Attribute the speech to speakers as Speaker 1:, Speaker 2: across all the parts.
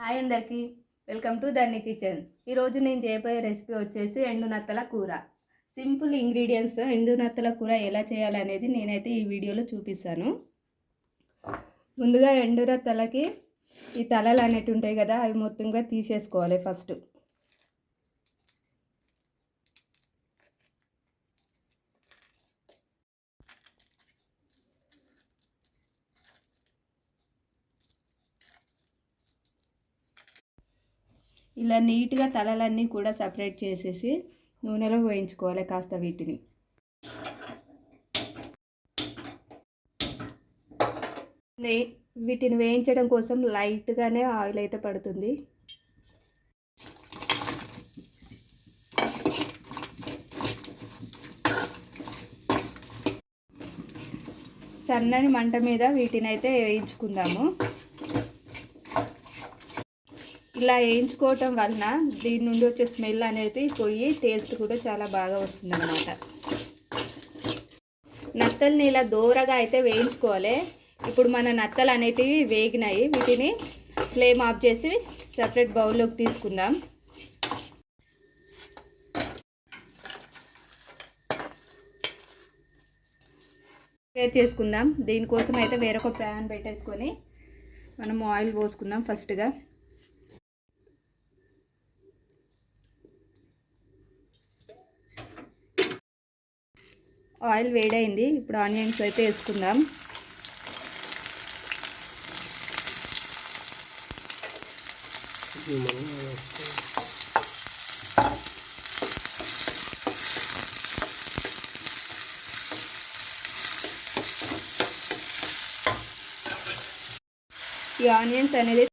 Speaker 1: Hi అందరికీ. Welcome to Dharni kitchen. ఈరోజు నేను చేయబోయే రెసిపీ వచ్చేసి ఎండు నత్తల కూర. సింపుల్ ఇంగ్రీడియంట్స్తో ఎండు నత్తల కూర ఎలా చేయాలనేది నేనైతే ఈ వీడియోలో చూపిస్తాను. ముందుగా ఎండునత్తలకి ఈ తలలు అనేవి ఉంటాయి కదా అవి మొత్తంగా తీసేసుకోవాలి ఫస్ట్. ఇలా నీట్గా తలలన్నీ కూడా సపరేట్ చేసేసి నూనెలో వేయించుకోవాలి కాస్త వీటిని. వీటిని వేయించడం కోసం లైట్గానే ఆయిల్ అయితే పడుతుంది. సన్నని మంట మీద వీటిని అయితే వేయించుకుందాము. ఇలా వేయించుకోవటం వలన దీని నుండి వచ్చే స్మెల్ అనేది పోయి టేస్ట్ కూడా చాలా బాగా వస్తుంది అనమాట నత్తల్ని ఇలా దూరగా అయితే వేయించుకోవాలి. ఇప్పుడు మన నత్తలు అనేటివి వేగినాయి. వీటిని ఫ్లేమ్ ఆఫ్ చేసి సపరేట్ బౌల్లోకి తీసుకుందాం. ప్రిపేర్ చేసుకుందాం. దీనికోసం అయితే వేరొక ప్యాన్ పెట్టేసుకొని మనం ఆయిల్ పోసుకుందాం ఫస్ట్గా. ఆయిల్ వేడైంది. ఇప్పుడు ఆనియన్స్ అయితే వేసుకుందాం. ఈ ఆనియన్స్ అనేది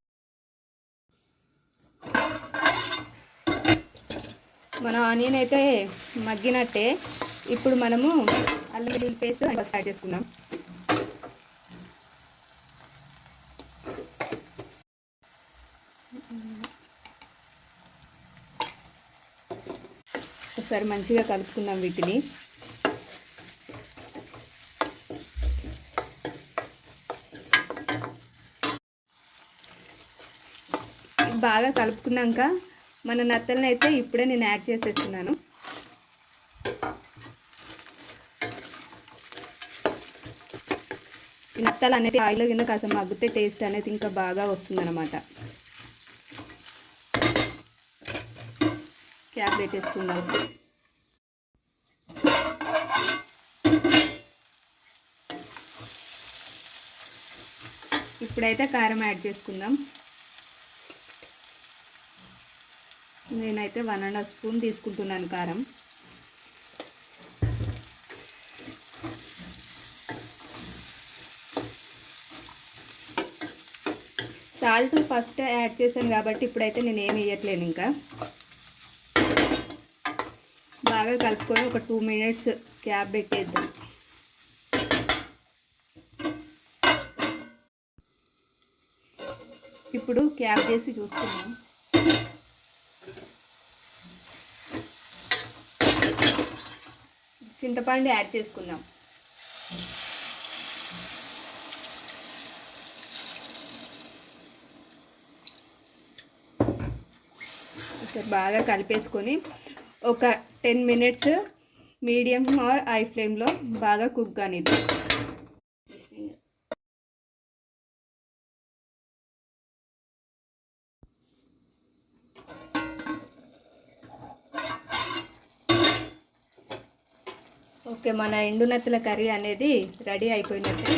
Speaker 1: మన ఆనియన్ అయితే మగ్గినట్టే. ఇప్పుడు మనము అల్లం వెల్లుల్లి పేస్ట్ ఫస్ట్ యాడ్ చేసుకుందాం. ఒకసారి మంచిగా కలుపుకుందాం వీటిని. బాగా కలుపుకున్నాక మన నత్తలను అయితే ఇప్పుడే నేను యాడ్ చేసేస్తున్నాను. ఈ నత్తలు అనేది ఆయిల్ కింద కాస్త మగ్గితే టేస్ట్ అనేది ఇంకా బాగా వస్తుందన్నమాట. క్యాప్ పెట్టేసుకుందాం. ఇప్పుడైతే కారం యాడ్ చేసుకుందాం. నేనైతే వన్ అండ్ హాఫ్ స్పూన్ తీసుకుంటున్నాను కారం. సాల్ట్ ఫస్ట్ యాడ్ చేశాను కాబట్టి ఇప్పుడైతే నేను ఏమి వేయట్లేను ఇంకా. బాగా కలుపుకొని ఒక టూ మినిట్స్ క్యాప్ పెట్టేద్దాం. ఇప్పుడు క్యాప్ చేసి చూస్తున్నాం చింతపండు యాడ్ చేసుకుందాం. ఒకసారి బాగా కలిపేసుకొని ఒక ten minutes medium or high ఫ్లేమ్లో బాగా కుక్ కానీ ఓకే మన ఎండునత్తల కర్రీ అనేది రెడీ అయిపోయినట్టు.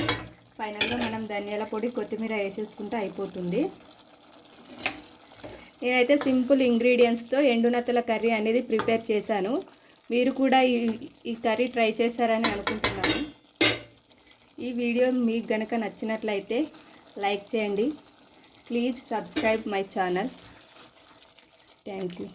Speaker 1: ఫైనల్గా మనం ధనియాల పొడి కొత్తిమీర వేసేసుకుంటే అయిపోతుంది. నేనైతే సింపుల్ ఇంగ్రీడియంట్స్తో ఎండునత్తల కర్రీ అనేది ప్రిపేర్ చేశాను. మీరు కూడా ఈ ఈ కర్రీ ట్రై చేశారని అనుకుంటున్నాను. ఈ వీడియో మీకు గనక నచ్చినట్లయితే లైక్ చేయండి. Please subscribe my channel. Thank you.